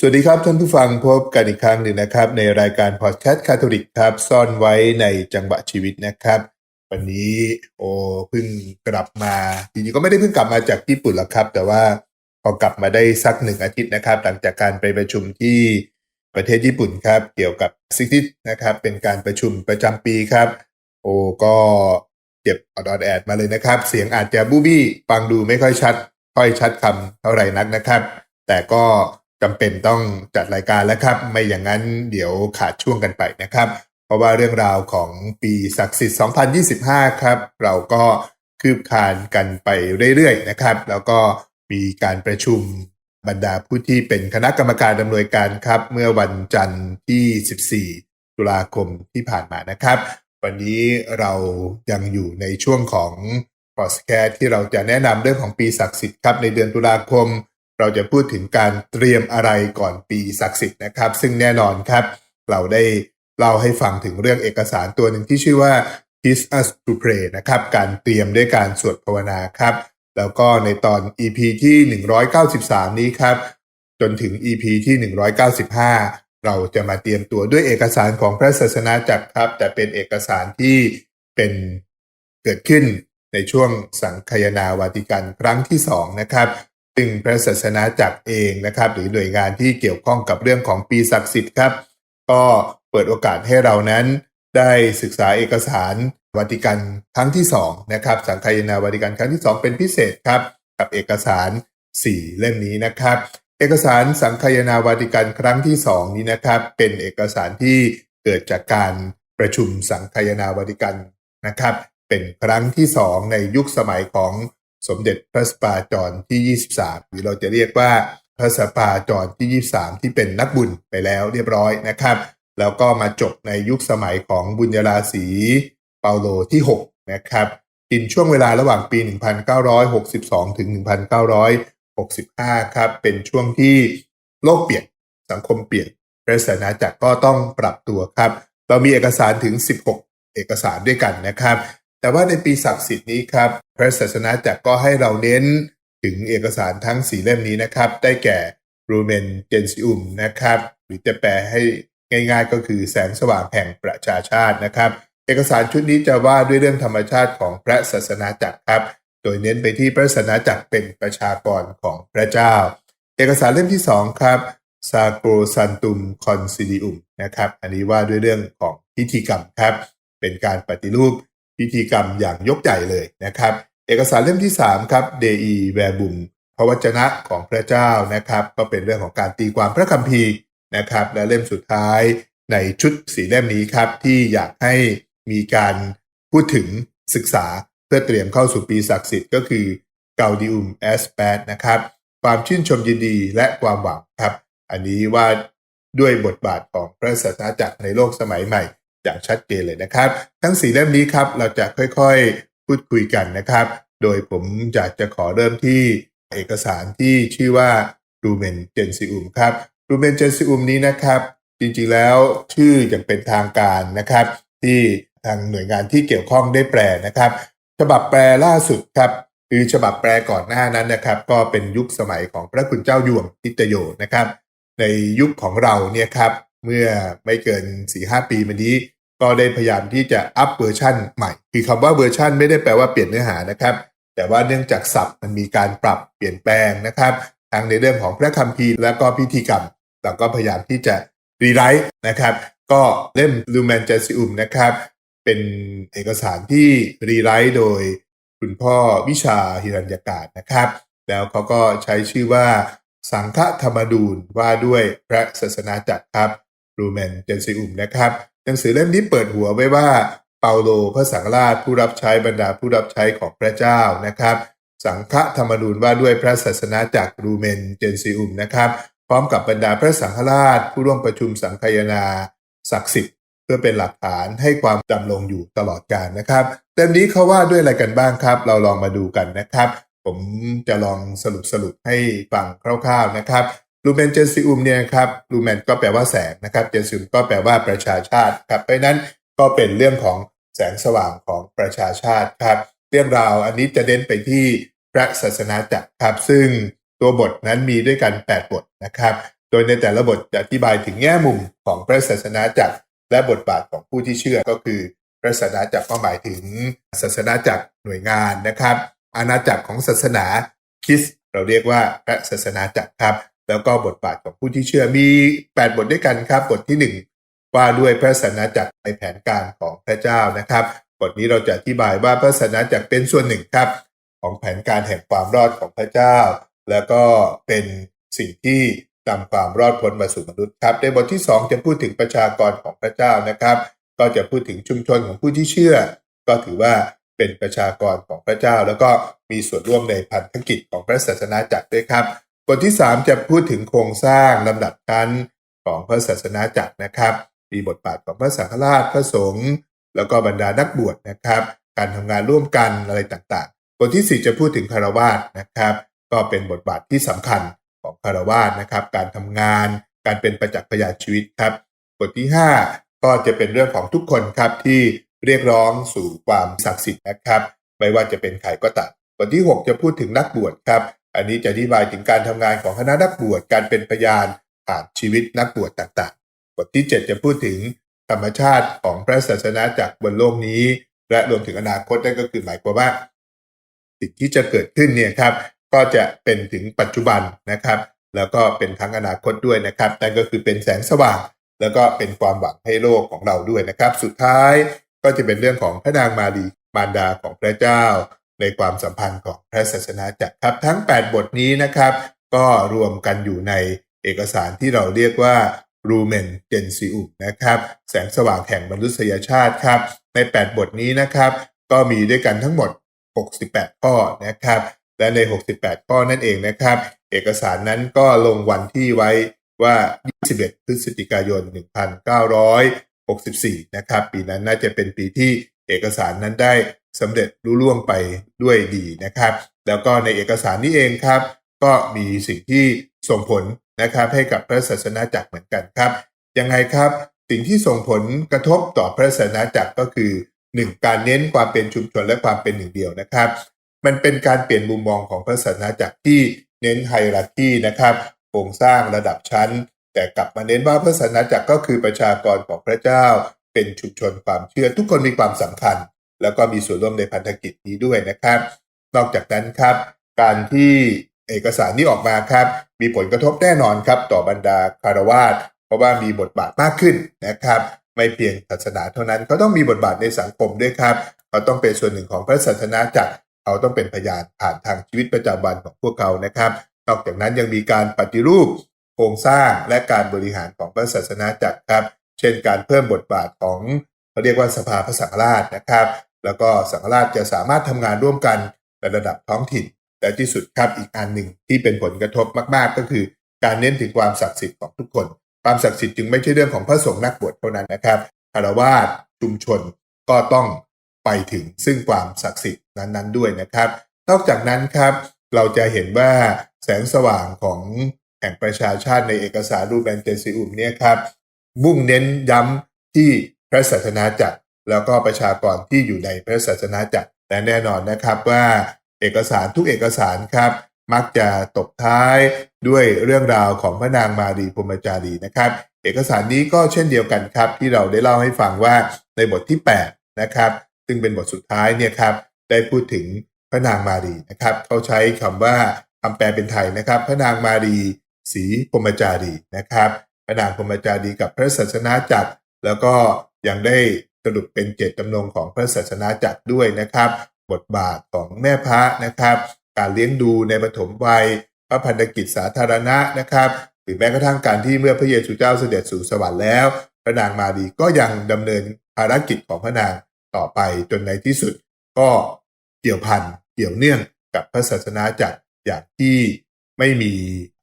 สวัสดีครับท่านผู้ฟังพบกันอีกครั้งหนึ่งนะครับ ในรายการพอดแคสต์คาทอลิกครับ ซ่อนไว้ในจังหวะชีวิตนะครับ วันนี้โอเพิ่งกลับมาจริงๆก็ไม่ได้เพิ่งกลับมาจากญี่ปุ่นหรอกครับ แต่ว่าพอกลับมาได้สักหนึ่งอาทิตย์นะครับ หลังจากการไปประชุมที่ประเทศญี่ปุ่นครับ เกี่ยวกับซิก i ินะครับ เป็นการประชุมประจำปีครับ โอ้ก็เก็บอดอดแอดมาเลยนะครับ เสียงอาจจะบูบี้ฟังดูไม่ค่อยชัด ค่อยชัดคำเท่าไหร่นักนะครับ แต่ก็ จำเป็นต้องจัดรายการแล้วครับ ไม่อย่างนั้นเดี๋ยวขาดช่วงกันไปนะครับ เพราะว่าเรื่องราวของปีศักดิ์สิทธิ์ 2025 ครับ เราก็คืบคลานกันไปเรื่อยๆนะครับ แล้วก็มีการประชุมบรรดาผู้ที่เป็นคณะกรรมการดำเนินการครับ เมื่อวันจันทร์ที่ 14 ตุลาคมที่ผ่านมานะครับ วันนี้เรายังอยู่ในช่วงของพอสแคสที่เราจะแนะนำเรื่องของปีศักดิ์สิทธิ์ครับในเดือนตุลาคม เราจะพูดถึงการเตรียมอะไรก่อนปีศักดิ์สิทธิ์นะครับ ซึ่งแน่นอนครับ เราได้เล่าให้ฟังถึงเรื่องเอกสารตัวหนึ่งที่ชื่อว่า Teach us to pray นะครับ การเตรียมด้วยการสวดภาวนาครับ แล้วก็ในตอน EP ที่ 193 นี้ครับ จนถึง EP ที่ 195 เราจะมาเตรียมตัวด้วยเอกสารของพระศาสนาจักรครับ แต่เป็นเอกสารที่เป็นเกิดขึ้นในช่วงสังคายนาวาติกันครั้งที่สองนะครับ ซึ่งพระศาสนาจักรเองนะครับ หรือหน่วยงานที่เกี่ยวข้องกับเรื่องของปีศักดิ์สิทธิ์ครับ ก็เปิดโอกาสให้เรานั้นได้ศึกษาเอกสารวาติกันครั้งที่สองนะครับ สังคายนาวาติกันครั้งที่สองเป็นพิเศษครับ กับเอกสาร 4 เล่มนี้นะครับ เอกสารสังคายนาวาติกันครั้งที่สองนี้นะครับ เป็นเอกสารที่เกิดจากการประชุมสังคายนาวาติกันนะครับ เป็นครั้งที่สองในยุคสมัยของ สมเด็จพระสปาจอนที่ 23 หรือเราจะเรียกว่าพระสปาจอนที่ 23 ที่เป็นนักบุญไปแล้วเรียบร้อยนะครับ แล้วก็มาจบในยุคสมัยของบุญยราศีเปาโลที่ 6 นะครับกินช่วงเวลาระหว่างปี 1962 ถึง 1965 ครับ เป็นช่วงที่โลกเปลี่ยน สังคมเปลี่ยนพระสนาจักรก็ต้องปรับตัวครับ เรามีเอกสารถึง 16 เอกสารด้วยกันนะครับ แต่ว่าในปีศักดิ์สิทธิ์นี้ครับ พระศาสนาจักรก็ให้เราเน้นถึงเอกสารทั้ง4เล่มนี้นะครับ ได้แก่รูเมนเจนซิอุมนะครับ หรือจะแปลให้ง่าย ๆ ก็คือแสงสว่างแห่งประชาชาตินะครับ เอกสารชุดนี้จะว่าด้วยเรื่องธรรมชาติของพระศาสนาจักรครับ โดยเน้นไปที่พระศาสนาจักรเป็นประชากรของพระเจ้า เอกสารเล่มที่ 2 ครับ Sacro Sanctum Concilium นะครับ อันนี้ว่าด้วยเรื่องของพิธีกรรมครับ เป็นการปฏิรูป พิธีกรรมอย่างยกใหญ่เลยนะครับ เอกสารเล่มที่ 3 ครับ Dei Verbum พระวจนะของพระเจ้านะครับ ก็เป็นเรื่องของการตีความพระคัมภีร์นะครับ และเล่มสุดท้ายในชุดสีเล่มนี้ครับ ที่อยากให้มีการพูดถึงศึกษาเพื่อเตรียมเข้าสู่ปีศักดิ์สิทธิ์ก็คือ Gaudium et Spes นะครับ ความชื่นชมยินดีและความหวังครับ อันนี้ว่าด้วยบทบาทของพระศาสนาจักรในโลกสมัยใหม่ อย่างชัดเจนเลยนะครับ ทั้งสี่เล่มนี้ครับเราจะค่อยๆพูดคุยกันนะครับ โดยผมอยากจะขอเริ่มที่เอกสารที่ชื่อว่า Lumen Gentium ครับ Lumen Gentium นี้นะครับ จริงๆแล้วชื่ออย่างเป็นทางการนะครับ ที่ทางหน่วยงานที่เกี่ยวข้องได้แปลนะครับ ฉบับแปลล่าสุดครับคือฉบับแปลก่อนหน้านั้นนะครับ ก็เป็นยุคสมัยของพระคุณเจ้ายวงทิตโยนะครับ ในยุคของเราเนี่ยครับ เมื่อไม่เกิน4-5ปีมานี้ ก็ได้พยายามที่จะอัปเวอร์ชันใหม่ คือคำว่าเวอร์ชันไม่ได้แปลว่าเปลี่ยนเนื้อหานะครับ แต่ว่าเนื่องจากศัพท์มันมีการปรับเปลี่ยนแปลงนะครับทั้งในเรื่องของพระคัมภีร์และก็พิธีกรรมเราก็พยายามที่จะรีไรต์นะครับ ก็เล่ม Lumen Gentium นะครับ เป็นเอกสารที่รีไรต์โดยคุณพ่อวิชาฮิรัญญากาศนะครับ แล้วเขาก็ใช้ชื่อว่าสังฆธรรมดูลว่าด้วยพระศาสนาจักรครับ Lumen Gentium นะครับ หนังสือเล่มนี้เปิดหัวไว้ว่าเปาโลพระสังฆราชผู้รับใช้บรรดาผู้รับใช้ของพระเจ้านะครับ สังฆธรรมนูญว่าด้วยพระศาสนาจักรูเมนเจนซิอุมนะครับพร้อมกับบรรดาพระสังฆราช ผู้ร่วมประชุมสังคายนาศักดิ์สิทธิ์เพื่อเป็นหลักฐานให้ความดำรงอยู่ตลอดกาลนะครับเต็มนี้เขาว่าด้วยอะไรกันบ้างครับ เราลองมาดูกันนะครับ ผมจะลองสรุปสรุปให้ฟังคร่าวๆนะครับ ลูเมนเจนซิอุมเนี่ยครับลูเมนก็แปลว่าแสงนะครับเจนซิอุมก็แปลว่าประชาชาติครับเพราะนั้นก็เป็นเรื่องของแสงสว่างของประชาชาติครับเรื่องราวอันนี้จะเน้นไปที่พระศาสนาจักรครับ ซึ่งตัวบทนั้นมีด้วยกัน 8 บทนะครับ โดยในแต่ละบทจะอธิบายถึงแง่มุมของพระศาสนาจักร และบทบาทของผู้ที่เชื่อก็คือ พระศาสนาจักรก็หมายถึงศาสนาจักรหน่วยงานนะครับ อาณาจักรของศาสนาคริสเราเรียกว่าพระศาสนาจักรครับ แล้วก็บทบาทของผู้ที่เชื่อมี 8 บทด้วยกันครับ บทที่ 1 ว่าด้วยพระศาสนาจักรในแผนการของพระเจ้านะครับ บทนี้เราจะอธิบายว่าพระศาสนาจักรเป็นส่วนหนึ่งครับ ของแผนการแห่งความรอดของพระเจ้า แล้วก็เป็นสิ่งที่นำความรอดพ้นมาสู่มนุษย์ครับ ในบทที่ 2 จะพูดถึงประชากรของพระเจ้านะครับ ก็จะพูดถึงชุมชนของผู้ที่เชื่อ ก็ถือว่าเป็นประชากรของพระเจ้า แล้วก็มีส่วนร่วมในพันธกิจของพระศาสนาจักรด้วยครับ บทที่ 3 จะพูดถึงโครงสร้างลำดับชั้นของพระศาสนาจักรนะครับ มีบทบาทของพระสังฆราชพระสงฆ์แล้วก็บรรดานักบวชนะครับ การทำงานร่วมกันอะไรต่างๆ บทที่ 4 จะพูดถึงคารวาสนะครับ ก็เป็นบทบาทที่สำคัญของคารวาสนะครับ การทำงาน การเป็นประจักษ์พยานชีวิตครับ บทที่ 5 ก็จะเป็นเรื่องของทุกคนครับที่เรียกร้องสู่ความศักดิ์สิทธิ์นะครับ ไม่ว่าจะเป็นใครก็ตามบทที่ 6 จะพูดถึงนักบวชครับ อันนี้จะอธิบายถึงการทำงานของคณะนักบวชการเป็นพยานผ่านชีวิตนักบวชต่างๆ บทที่ 7 จะพูดถึงธรรมชาติของพระศาสนาจากบนโลกนี้ และรวมถึงอนาคตนั่นก็คือหมายความว่าสิ่งที่จะเกิดขึ้นเนี่ยครับก็จะเป็นถึงปัจจุบันนะครับ แล้วก็เป็นทั้งอนาคตด้วยนะครับนั่นก็คือเป็นแสงสว่าง แล้วก็เป็นความหวังให้โลกของเราด้วยนะครับ สุดท้ายก็จะเป็นเรื่องของพระนางมารีมารดาของพระเจ้า ในความสัมพันธ์ของพระศาสนาจักรครับ ทั้ง 8 บทนี้นะครับ ก็รวมกันอยู่ในเอกสารที่เราเรียกว่ารูเมนเจนซิอุนะครับแสงสว่างแห่งมนุษยชาติครับใน 8 บทนี้นะครับ ก็มีด้วยกันทั้งหมด 68 ข้อนะครับ และใน 68 ข้อนั่นเองนะครับ เอกสารนั้นก็ลงวันที่ไว้ว่า 21 พฤศจิกายน 1964 นะครับ ปีนั้นน่าจะเป็นปีที่เอกสารนั้นได้สำเร็จรุ่ล่วงไปด้วยดีนะครับ แล้วก็ในเอกสารนี้เองครับ ก็มีสิ่งที่ส่งผลนะครับให้กับพระศาสนาจักรเหมือนกันครับยังไงครับสิ่งที่ส่งผลกระทบต่อพระศาสนาจักรก็คือ 1. การเน้นความเป็นชุมชนและความเป็นหนึ่งเดียวนะครับ มันเป็นการเปลี่ยนมุมมองของพระศาสนาจักรที่เน้นไฮรักีนะครับโครงสร้างระดับชั้น แต่กลับมาเน้นว่าพระศาสนาจักรก็คือประชากรของพระเจ้า เป็นชุมชนความเชื่อทุกคนมีความสำคัญ แล้วก็มีส่วนร่วมในพันธกิจนี้ด้วยนะครับ นอกจากนั้นครับ การที่เอกสารนี้ออกมาครับ มีผลกระทบแน่นอนครับ ต่อบรรดาคารวาสเพราะว่ามีบทบาทมากขึ้นนะครับ ไม่เพียงศาสนาเท่านั้นเขาต้องมีบทบาทในสังคมด้วยครับเขาต้องเป็นส่วนหนึ่งของพระศาสนาจักรเขาต้องเป็นพยานผ่านทางชีวิตประจำวันของพวกเขานะครับ นอกจากนั้นยังมีการปฏิรูปโครงสร้างและการบริหารของพระศาสนาจักรครับ เช่นการเพิ่มบทบาทของเขาเรียกว่าสภาพระสังฆราชนะครับ แล้วก็สังฆราชจะสามารถทำงานร่วมกันในระดับท้องถิ่น แต่ที่สุดครับอีกอันหนึ่งที่เป็นผลกระทบมาก ๆ ก็คือ การเน้นถึงความศักดิ์สิทธิ์ของทุกคน ความศักดิ์สิทธิ์จึงไม่ใช่เรื่องของพระสงฆ์นักบวชเท่านั้นนะครับคารวาสชุมชนก็ต้องไปถึงซึ่งความศักดิ์สิทธิ์นั้นๆด้วยนะครับ นอกจากนั้นครับเราจะเห็นว่าแสงสว่างของแห่งประชาชาติในเอกสารรูปแบนเจซิอุมเนี่ยครับมุ่งเน้นย้ำที่พระศาสนาจักร แล้วก็ประชากรที่อยู่ในพระศาสนาจักรและแน่นอนนะครับว่าเอกสารทุกเอกสารครับมักจะตบท้ายด้วยเรื่องราวของพระนางมารีพรมจารีนะครับ เอกสารนี้ก็เช่นเดียวกันครับ ที่เราได้เล่าให้ฟังว่าในบทที่ 8 นะครับซึ่งเป็นบทสุดท้ายเนี่ยครับได้พูดถึงพระนางมารีนะครับเขาใช้คำว่าคำแปลเป็นไทยนะครับ พระนางมารีศรีพรมจารีนะครับ พระนางพรมจารีกับพระศาสนาจักรแล้วก็ยังได้ รุปเป็นเจตจำนงของพระศาสนาจักรด้วยนะครับ บทบาทของแม่พระนะครับ การเลี้ยงดูในปฐมวัย พระพันธกิจสาธารณะนะครับหรือแม้กระทั่งการที่เมื่อพระเยซูเจ้าเสด็จสู่สวรรค์แล้ว พระนางมารีก็ยังดำเนินภารกิจของพระนางต่อไปจนในที่สุด ก็เกี่ยวพันเกี่ยวเนื่องกับพระศาสนาจักรอย่างที่ไม่มี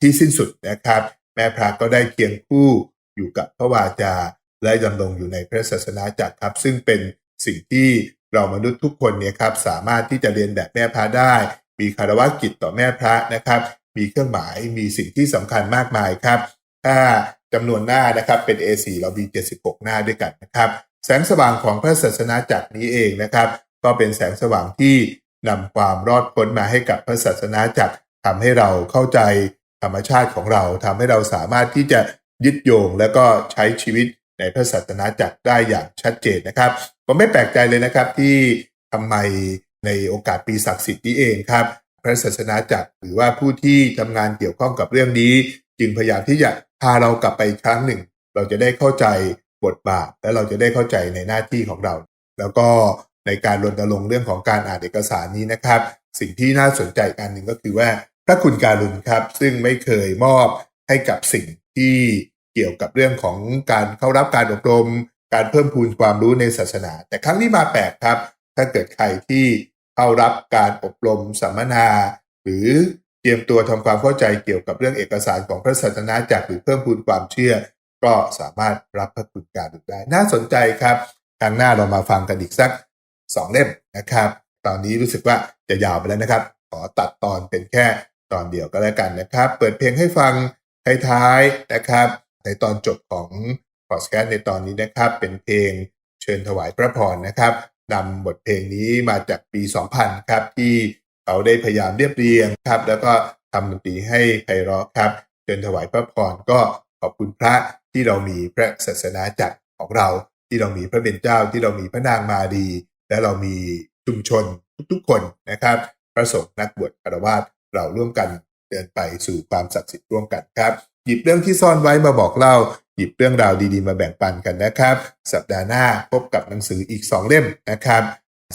ที่สิ้นสุดนะครับ แม่พระก็ได้เคียงคู่อยู่กับพระวาจา และดำรงอยู่ในพระศาสนาจักรครับ ซึ่งเป็นสิ่งที่เรามนุษย์ทุกคนเนี่ยครับสามารถที่จะเรียนแบบแม่พระได้ มีคารวะกิจต่อแม่พระนะครับ มีเครื่องหมายมีสิ่งที่สำคัญมากมายครับ ถ้าจำนวนหน้านะครับเป็น A4 เรามี 76 หน้าด้วยกันนะครับ แสงสว่างของพระศาสนาจักรนี้เองนะครับ ก็เป็นแสงสว่างที่นำความรอดพ้นมาให้กับพระศาสนาจักรทำให้เราเข้าใจธรรมชาติของเราทำให้เราสามารถที่จะยึดโยง แล้วก็ใช้ชีวิต ในพระศาสนาจักรได้อย่างชัดเจนนะครับ ผมไม่แปลกใจเลยนะครับที่ทำไมในโอกาสปีศักดิ์สิทธิ์นี้เองครับ พระศาสนาจักรหรือว่าผู้ที่ทำงานเกี่ยวข้องกับเรื่องนี้ จึงพยายามที่จะพาเรากลับไปครั้งหนึ่ง เราจะได้เข้าใจบทบาท และเราจะได้เข้าใจในหน้าที่ของเรา แล้วก็ในการรณรงค์เรื่องของการอ่านเอกสารนี้นะครับ สิ่งที่น่าสนใจอันหนึ่งก็คือว่าพระคุณการุณครับ ซึ่งไม่เคยมอบให้กับสิ่งที่ เกี่ยวกับเรื่องของการเข้ารับการอบรม การเพิ่มพูนความรู้ในศาสนา แต่ครั้งนี้มาแปลกครับ ถ้าเกิดใครที่เข้ารับการอบรมสัมมนา หรือเตรียมตัวทำความเข้าใจเกี่ยวกับเรื่องเอกสารของพระศาสนาจักหรือเพิ่มพูนความเชื่อ ก็สามารถรับพระคุณการได้ น่าสนใจครับครั้งหน้าเรามาฟังกันอีกสักสองเล่มนะครับ ตอนนี้รู้สึกว่าจะยาวไปแล้วนะครับ ขอตัดตอนเป็นแค่ตอนเดียวก็แล้วกันนะครับ เปิดเพลงให้ฟังท้ายๆนะครับ ในตอนจบของพอดแคสต์ในตอนนี้นะครับ เป็นเพลงเชิญถวายพระพรนะครับนำบทเพลงนี้มาจากปี 2000 ครับ ที่เขาได้พยายามเรียบเรียงครับ แล้วก็ทำดนตรีให้ไพเราะครับ เชิญถวายพระพรก็ขอบคุณพระที่เรามีพระศาสนาจักรของเรา ที่เรามีพระเป็นเจ้าที่เรามีพระนางมาดี และเรามีชุมชนทุกๆคนนะครับพระสงฆ์นักบวชคารวาสเราร่วมกันเดินไปสู่ความศักดิ์สิทธิ์ร่วมกันครับ หยิบเรื่องที่ซ่อนไว้มาบอกเล่า หยิบเรื่องราวดีๆ มาแบ่งปันกันนะครับ สัปดาห์หน้าพบกับหนังสืออีก 2 เล่มนะครับ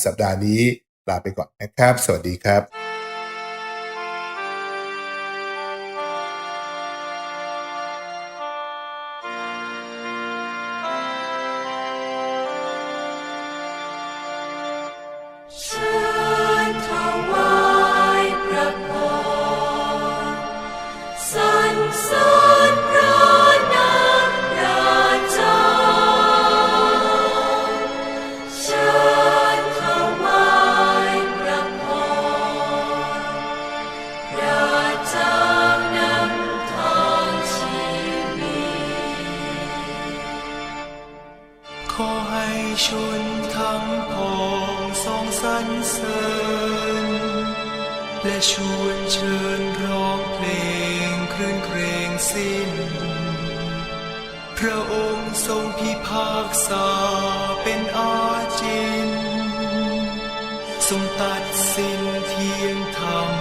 สัปดาห์นี้ลาไปก่อนนะครับ สวัสดีครับ ชวนเชิญร้องเพลงครื่นเครงสิ้น พระองค์ทรงพิพากษาเป็นอาจิน ทรงตัดสินเที่ยงธรรม